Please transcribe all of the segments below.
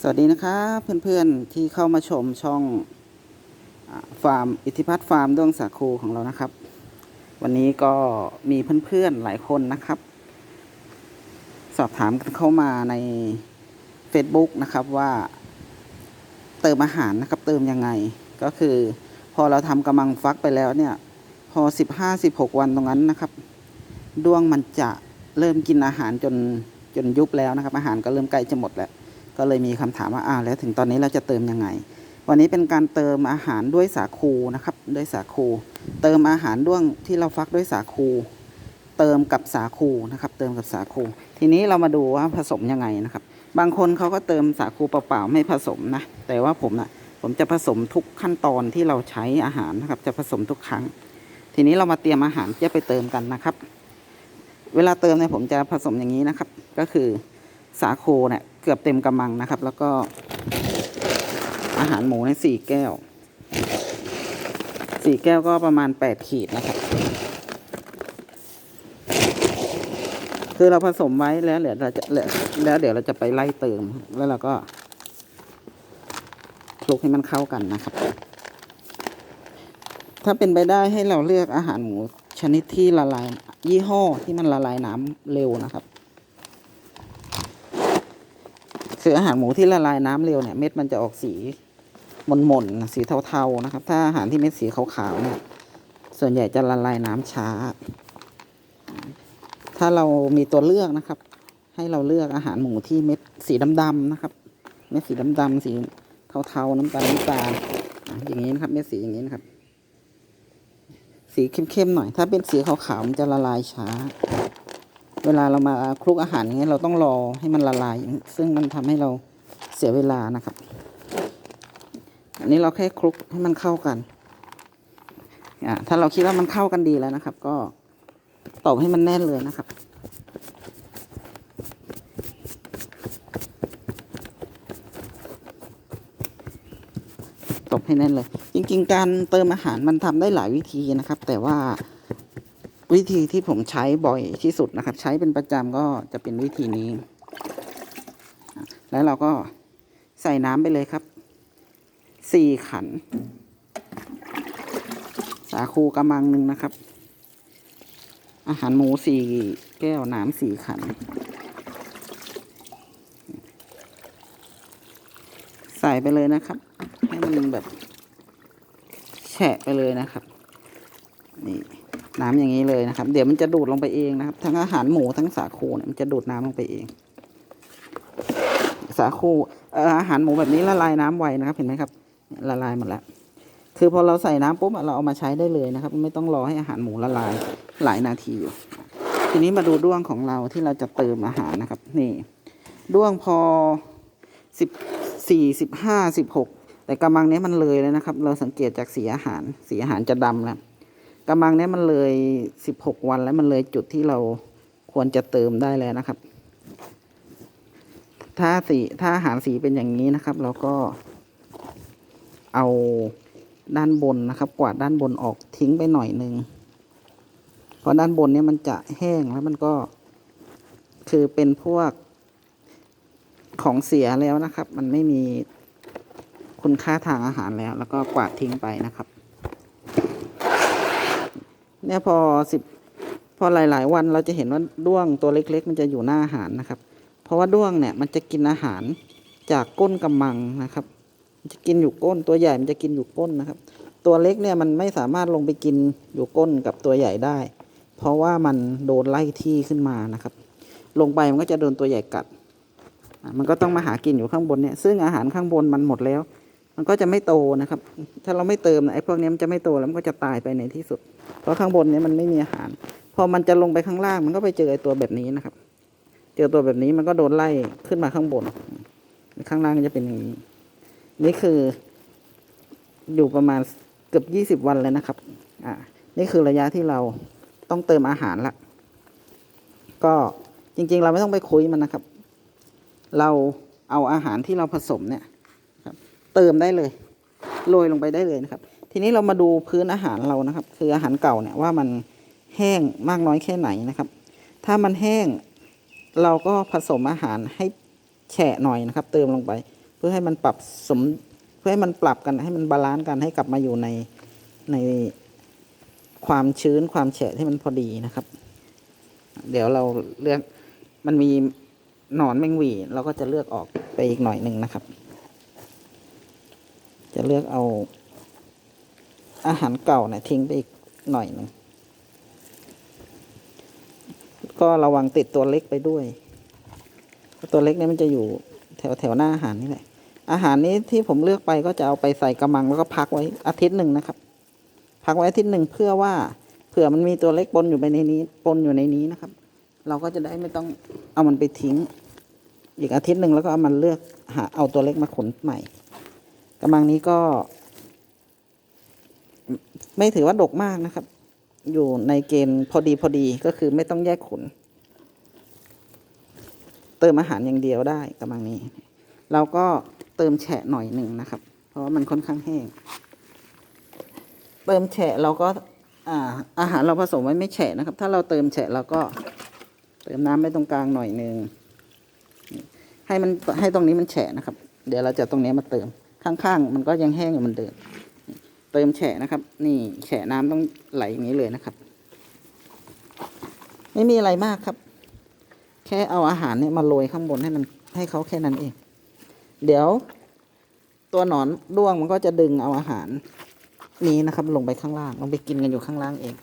สวัสดีนะครับเพื่อนๆที่เข้ามาชมช่องฟาร์มอิทธิพัฒน์ฟาร์มด้วงสาคูของเรานะครับ วันนี้ก็มีเพื่อนๆหลายคนนะครับ สอบถามกันเข้ามาใน Facebook นะครับว่าเติมอาหารนะครับเติมยังไง ก็คือพอเราทำกำมังฟักไปแล้วเนี่ย พอ 15-16 วันตรงนั้นนะครับด้วงมันจะเริ่มกินอาหารจนจนยุบแล้วนะครับ อาหารก็เริ่มใกล้จะหมดแล้ว ก็เลยมีคำถามว่าอ้าวแล้วถึงตอนนี้เราจะเติมยังไง วันนี้เป็นการเติมอาหารด้วยสาคูนะครับด้วยสาคู เติมอาหารด้วงที่เราฟักด้วยสาคู เติมกับสาคูนะครับ เติมกับสาคู ทีนี้เรามาดูว่าผสมยังไงนะครับ บางคนเขาก็เติมสาคูเปล่าๆไม่ผสมนะ แต่ว่าผมนะ่ะผมจะผสมทุกขั้นตอนที่เราใช้อาหารนะครับ จะผสมทุกครั้ง ทีนี้เรามาเตรียมอาหารจะไปเติมกันนะครับ เวลาเติมเนี่ยผมจะผสมอย่างนี้นะครับ ก็คือสาคูเนี่ย เกือบเต็มกำมังนะครับ แล้วก็อาหารหมูในสี่แก้ว สี่แก้วก็ประมาณแปดขีดนะครับ คือเราผสมไว้แล้วเดี๋ยวเราจะแล้วแล้วเดี๋ยวเราจะไปไล่เติม แล้วเราก็คลุกให้มันเข้ากันนะครับ ถ้าเป็นไปได้ให้เราเลือกอาหารหมูชนิดที่ละลายยี่ห้อที่มันละลายน้ำเร็วนะครับ คืออาหารหมูที่ละลายน้ำเร็วเนี่ยเม็ดมันจะออกสีหม่นๆสีเทาๆนะครับ ถ้าอาหารที่เม็ดสีขาวๆเนี่ยส่วนใหญ่จะละลายน้ำช้า ถ้าเรามีตัวเลือกนะครับ ให้เราเลือกอาหารหมูที่เม็ดสีดำๆนะครับ เม็ดสีดำๆสีเทาๆน้ำตาลน้ำตาลอะอย่างนี้นะครับ เม็ดสีอย่างนี้นะครับ สีเข้มๆหน่อย ถ้าเป็นสีขาวๆมันจะละลายช้า เวลาเรามาคลุกอาหารอย่างเงี้ยเราต้องรอให้มันละลาย ซึ่งมันทำให้เราเสียเวลานะครับ อันนี้เราแค่คลุกให้มันเข้ากันอ่าถ้าเราคิดว่ามันเข้ากันดีแล้วนะครับ ก็ตอกให้มันแน่นเลยนะครับตบให้แน่นเลย จริง ๆ การเติมอาหารมันทำได้หลายวิธีนะครับ แต่ว่า วิธีที่ผมใช้บ่อยที่สุดนะครับ ใช้เป็นประจำก็จะเป็นวิธีนี้ แล้วเราก็ใส่น้ำไปเลยครับสี่ขัน สาคูกระมังหนึ่งนะครับ อาหารหมูสี่แก้วน้ำสี่ขัน ใส่ไปเลยนะครับ ให้มันแบบแฉะไปเลยนะครับ นี่ น้ำอย่างนี้เลยนะครับ เดี๋ยวมันจะดูดลงไปเองนะครับ ทั้งอาหารหมูทั้งสาคูเนี่ยมันจะดูดน้ำลงไปเอง สาคูเอ่ออาหารหมูแบบนี้ละลายน้ำไวนะครับ เห็นไหมครับ ละลายหมดแล้วคือพอเราใส่น้ำปุ๊บเราเอามาใช้ได้เลยนะครับ ไม่ต้องรอให้อาหารหมูละลายหลายนาทีอยู่ ทีนี้มาดูด้วงของเราที่เราจะเติมอาหารนะครับ นี่ ด้วงพอสิบสี่สิบห้าสิบหกแต่กำมังนี้มันเลยแล้วนะครับ เราสังเกตจากสีอาหารสีอาหารจะดำแล้ว กำมังเนี้ยมันเลยสิบหกวันแล้วมันเลยจุดที่เราควรจะเติมได้แล้วนะครับ ถ้าสีถ้าอาหารสีเป็นอย่างนี้นะครับ เราก็เอาด้านบนนะครับ กวาดด้านบนออกทิ้งไปหน่อยหนึ่งเพราะด้านบนเนี้ยมันจะแห้งแล้วมันก็คือเป็นพวกของเสียแล้วนะครับ มันไม่มีคุณค่าทางอาหารแล้ว แล้วก็กวาดทิ้งไปนะครับ เนี่ยพอสิบพอหลาย ๆ วันเราจะเห็นว่าด้วงตัวเล็ก ๆ มันจะอยู่หน้าอาหารนะครับ เพราะว่าด้วงเนี่ยมันจะกินอาหารจากก้นกำมังนะครับ มันจะกินอยู่ก้นตัวใหญ่มันจะกินอยู่ก้นนะครับ ตัวเล็กเนี่ยมันไม่สามารถลงไปกินอยู่ก้นกับตัวใหญ่ได้ เพราะว่ามันโดนไล่ที่ขึ้นมานะครับ ลงไปมันก็จะโดนตัวใหญ่กัด มันก็ต้องมาหากินอยู่ข้างบนเนี่ย ซึ่งอาหารข้างบนมันหมดแล้ว มันก็จะไม่โตนะครับ ถ้าเราไม่เติมนะไอ้พวกนี้มันจะไม่โตแล้วมันก็จะตายไปในที่สุด เพราะข้างบนเนี่ยมันไม่มีอาหาร พอมันจะลงไปข้างล่าง มันก็ไปเจอไอ้ตัวแบบนี้นะครับ เจอตัวแบบนี้มันก็โดนไล่ขึ้นมาข้างบน ข้างล่างจะเป็นอย่างนี้ นี่คืออยู่ประมาณเกือบยี่สิบวันเลยนะครับ อ่า นี่คือระยะที่เราต้องเติมอาหารละ ก็จริงๆ เราไม่ต้องไปคุยมันนะครับ เราเอาอาหารที่เราผสมเนี่ย เติมได้เลยโรยลงไปได้เลยนะครับ ทีนี้เรามาดูพื้นอาหารเรานะครับ คืออาหารเก่าเนี่ยว่ามันแห้งมากน้อยแค่ไหนนะครับ ถ้ามันแห้งเราก็ผสมอาหารให้แฉะหน่อยนะครับ เติมลงไป เพื่อให้มันปรับสมเพื่อให้มันปรับกันให้มันบาลานซ์กันให้กลับมาอยู่ในในความชื้นความแฉะที่มันพอดีนะครับ เดี๋ยวเราเลือกมันมีหนอนแมงวีเราก็จะเลือกออกไปอีกหน่อยหนึ่งนะครับ จะเลือกเอาอาหารเก่าเนี่ยทิ้งไปอีกหน่อยหนึ่งก็ระวังติดตัวเล็กไปด้วย ตัวเล็กเนี่ยมันจะอยู่แถวแถวหน้าอาหารนี่แหละ อาหารนี้ที่ผมเลือกไปก็จะเอาไปใส่กระมังแล้วก็พักไว้อาทิตย์หนึ่งนะครับ พักไว้อาทิตย์หนึ่งเพื่อว่าเผื่อมันมีตัวเล็กปนอยู่ไปในนี้ปนอยู่ในนี้นะครับ เราก็จะได้ไม่ต้องเอามันไปทิ้ง อีกอาทิตย์หนึ่งแล้วก็เอามันเลือกหาเอาตัวเล็กมาขนใหม่ กระมังนี้ก็ ไม่ถือว่าดกมากนะครับ อยู่ในเกณฑ์พอดีพอดีก็คือไม่ต้องแยกขุน เติมอาหารอย่างเดียวได้กระมังนี้ เราก็เติมแฉะหน่อยหนึ่งนะครับ เพราะว่ามันค่อนข้างแห้ง เติมแฉะเราก็อาอาหารเราผสมไว้ไม่แฉะนะครับ ถ้าเราเติมแฉะเราก็เติมน้ำไว้ตรงกลางหน่อยหนึ่งให้มันให้ตรงนี้มันแฉะนะครับ เดี๋ยวเราจะตรงนี้มาเติม ข้างๆ มันก็ยังแห้งอยู่เหมือนเดิมเติมแฉะนะครับ นี่แฉะน้ำต้องไหลอย่างนี้เลยนะครับ ไม่มีอะไรมากครับ แค่เอาอาหารเนี่ยมาโรยข้างบนให้มันให้เขาแค่นั้นเอง เดี๋ยว ตัวหนอนด้วงมันก็จะดึงเอาอาหารนี้นะครับ ลงไปข้างล่างลงไปกินกันอยู่ข้างล่างเอง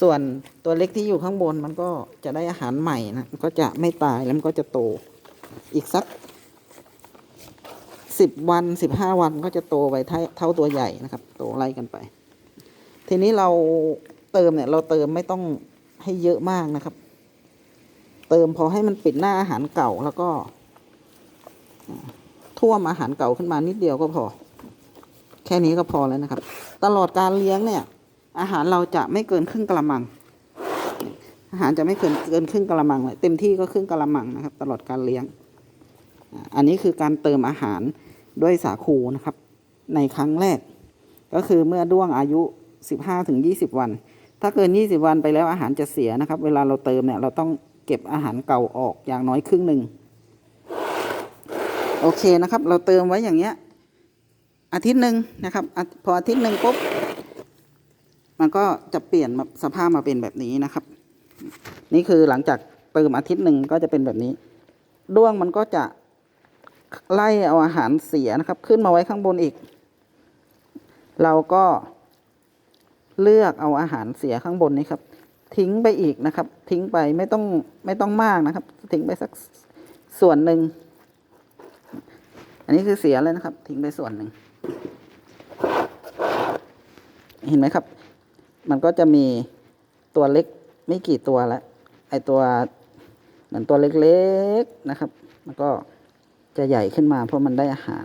ส่วนตัวเล็กที่อยู่ข้างบนมันก็จะได้อาหารใหม่นะก็จะไม่ตายแล้วมันก็จะโต อีกสัก สิบวันสิบห้าวันก็จะโตไปเท่าตัวใหญ่นะครับ โตไล่กันไป ทีนี้เราเติมเนี่ยเราเติมไม่ต้องให้เยอะมากนะครับ เติมพอให้มันปิดหน้าอาหารเก่าแล้วก็ท่วมอาหารเก่าขึ้นมานิดเดียวก็พอ แค่นี้ก็พอแล้วนะครับ ตลอดการเลี้ยงเนี่ย อาหารเราจะไม่เกินครึ่งกะละมัง อาหารจะไม่เกินเกินครึ่งกะละมังเลยเต็มที่ก็ครึ่งกะละมังนะครับ ตลอดการเลี้ยง อันนี้คือการเติมอาหาร ด้วยสาคูนะครับ ในครั้งแรก ก็คือเมื่อด้วงอายุ 15ถึง20 วัน ถ้าเกิน 20 วันไปแล้วอาหารจะเสียนะครับ เวลาเราเติมเนี่ยเราต้องเก็บอาหารเก่าออกอย่างน้อยครึ่งหนึ่งโอเคนะครับ เราเติมไว้อย่างเงี้ยอาทิตย์หนึ่งนะครับอพออาทิตย์หนึ่งปุ๊บมันก็จะเปลี่ยนสภาพมาเป็นแบบนี้นะครับ นี่คือหลังจากเติมอาทิตย์หนึ่งก็จะเป็นแบบนี้ ด้วงมันก็จะ ไล่เอาอาหารเสียนะครับ ขึ้นมาไว้ข้างบนอีก เราก็เลือกเอาอาหารเสียข้างบนนี้ครับ ทิ้งไปอีกนะครับ ทิ้งไปไม่ต้องไม่ต้องมากนะครับ ทิ้งไปสักส่วนหนึ่งอันนี้คือเสียเลยนะครับ ทิ้งไปส่วนหนึ่งเห็นไหมครับ มันก็จะมีตัวเล็กไม่กี่ตัวแล้วไอตัวเหมือนตัวเล็กๆนะครับมันก็ จะใหญ่ขึ้นมาเพราะมันได้อาหาร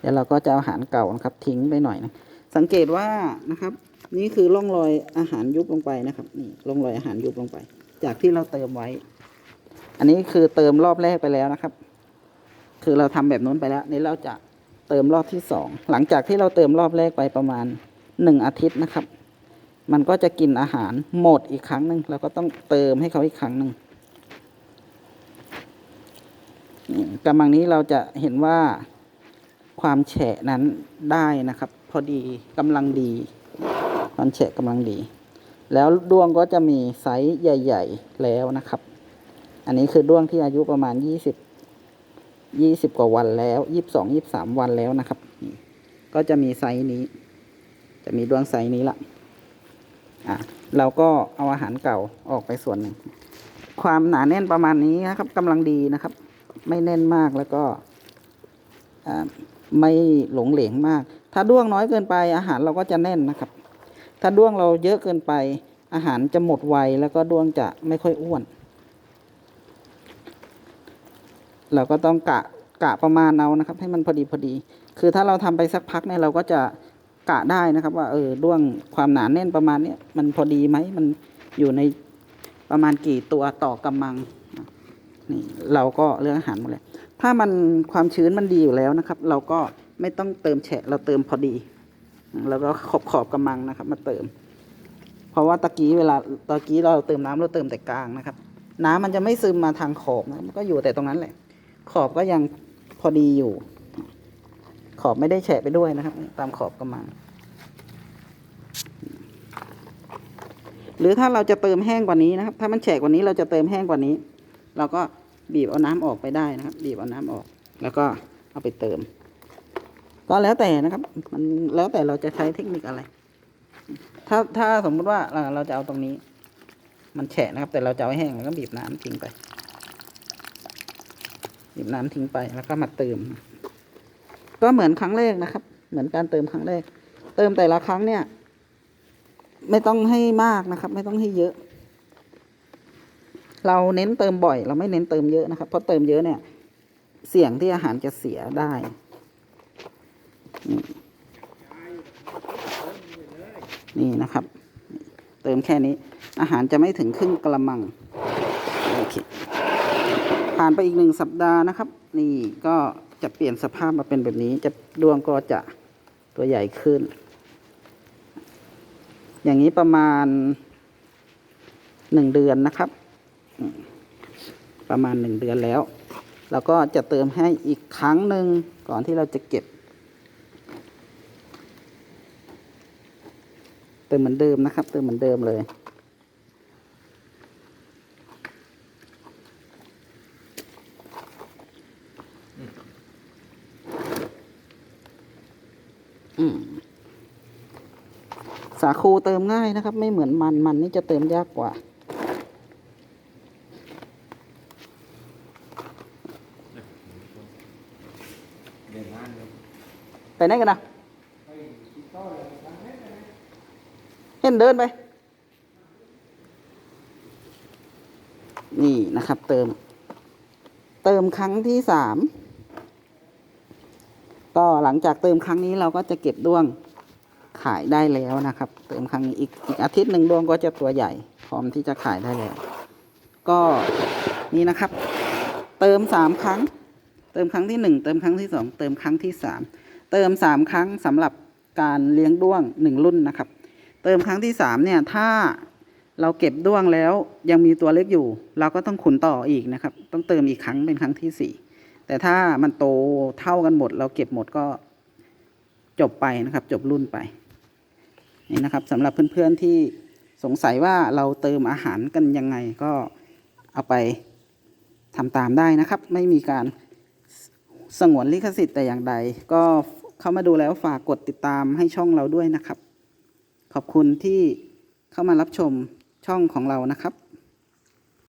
เดี๋ยวเราก็จะเอาอาหารเก่านะครับ ทิ้งไปหน่อยนะ สังเกตว่านะครับ นี่คือร่องรอยอาหารยุบลงไปนะครับ นี่ร่องรอยอาหารยุบลงไป จากที่เราเติมไว้ อันนี้คือเติมรอบแรกไปแล้วนะครับ คือเราทำแบบนู้นไปแล้วนี่เราจะเติมรอบที่สองหลังจากที่เราเติมรอบแรกไปประมาณหนึ่งอาทิตย์นะครับ มันก็จะกินอาหารหมดอีกครั้งหนึ่งเราก็ต้องเติมให้เขาอีกครั้งหนึ่ง กำลังนี้เราจะเห็นว่าความแฉะนั้นได้นะครับ พอดีกำลังดีความแฉะกำลังดี แล้วดวงก็จะมีไซส์ใหญ่ ๆ แล้วนะครับ อันนี้คือด้วงที่อายุประมาณยี่สิบยี่สิบกว่าวันแล้วยี่สิบสองยี่สามวันแล้วนะครับ ก็จะมีไซส์นี้ จะมีดวงไซส์นี้ละอะเราก็เอาอาหารเก่าออกไปส่วนหนึ่ง ความหนาแน่นประมาณนี้นะครับกำลังดีนะครับ ไม่แน่นมากแล้วก็ไม่หลงเหลงมาก ถ้าด้วงน้อยเกินไป อาหารเราก็จะแน่นนะครับ ถ้าด้วงเราเยอะเกินไป อาหารจะหมดไวแล้วก็ด้วงจะไม่ค่อยอ้วน เราก็ต้องกะกะประมาณเอานะครับ ให้มันพอดีพอดี คือถ้าเราทำไปสักพักเนี่ยเราก็จะกะได้นะครับ ว่าเออด้วงความหนาแน่นประมาณเนี้ยมันพอดีไหมมันอยู่ในประมาณกี่ตัวต่อกำมัง นี่เราก็เลือกอาหารหมดเลยถ้ามันความชื้นมันดีอยู่แล้วนะครับ เราก็ไม่ต้องเติมแฉะเราเติมพอดีแล้วก็ขอบขอบกำมังนะครับ มาเติม เพราะว่าตะกี้เวลาตะกี้เราเติมน้ำเราเติมแต่กลางนะครับ น้ำมันจะไม่ซึมมาทางขอบนะมันก็อยู่แต่ตรงนั้นแหละ ขอบก็ยังพพอดีอยู่ ขอบไม่ได้แฉะไปด้วยนะครับ ตามขอบกระมัง หรือถ้าเราจะเติมแห้งกว่านี้นะครับ ถ้ามันแฉะกว่านี้เราจะเติมแห้งกว่านี้ เราก็ บีบเอาน้ำออกไปได้นะครับ บีบเอาน้ำออก แล้วก็เอาไปเติม ก็แล้วแต่นะครับ มันแล้วแต่เราจะใช้เทคนิคอะไร ถ้าถ้าสมมุติว่าเราจะเอาตรงนี้ มันแฉะนะครับ แต่เราจะเอาให้แห้งเราก็บีบน้ำทิ้งไป บีบน้ำทิ้งไปแล้วก็มาเติม ก็เหมือนครั้งแรกนะครับ เหมือนการเติมครั้งแรก เติมแต่ละครั้งเนี่ย ไม่ต้องให้มากนะครับ ไม่ต้องให้เยอะ เราเน้นเติมบ่อย เราไม่เน้นเติมเยอะนะครับเพราะเติมเยอะเนี่ย เสี่ยงที่อาหารจะเสียได้นี่นะครับ เติมแค่นี้ อาหารจะไม่ถึงครึ่งกระมังโอเคผ่านไปอีกหนึ่งสัปดาห์นะครับ นี่ก็จะเปลี่ยนสภาพมาเป็นแบบนี้จะดวงก็จะตัวใหญ่ขึ้น อย่างนี้ประมาณหนึ่งเดือนนะครับ ประมาณหนึ่งเดือนแล้ว แล้วก็จะเติมให้อีกครั้งหนึ่งก่อนที่เราจะเก็บ เติมเหมือนเดิมนะครับ เติมเหมือนเดิมเลยสาคูเติมง่ายนะครับ ไม่เหมือนมันมันนี่จะเติมยากกว่า ไปไหนกันนะเห็นเดินไป นี่นะครับ เติม เติมครั้งที่สามก็หลังจากเติมครั้งนี้เราก็จะเก็บดวงขายได้แล้วนะครับ เติมครั้งนี้อีกอีกอาทิตย์หนึ่งดวงก็จะตัวใหญ่ พร้อมที่จะขายได้แล้ว ก็นี่นะครับ เติมสามครั้ง เติมครั้งที่หนึ่งเติมครั้งที่สองเติมครั้งที่สามเติมสามครั้งสำหรับการเลี้ยงด้วงหนึ่งรุ่นนะครับ เติมครั้งที่สามเนี่ยถ้าเราเก็บด้วงแล้วยังมีตัวเล็กอยู่ เราก็ต้องขุนต่ออีกนะครับ ต้องเติมอีกครั้งเป็นครั้งที่สี่แต่ถ้ามันโตเท่ากันหมด เราเก็บหมดก็จบไปนะครับ จบรุ่นไปนี่นะครับสำหรับเพื่อนๆที่สงสัยว่าเราเติมอาหารกันยังไงก็เอาไปทำตามได้นะครับ ไม่มีการ สงวนลิขสิทธิ์แต่อย่างใด ก็เข้ามาดูแล้วฝากกดติดตามให้ช่องเราด้วยนะครับ ขอบคุณที่เข้ามารับชมช่องของเรานะครับ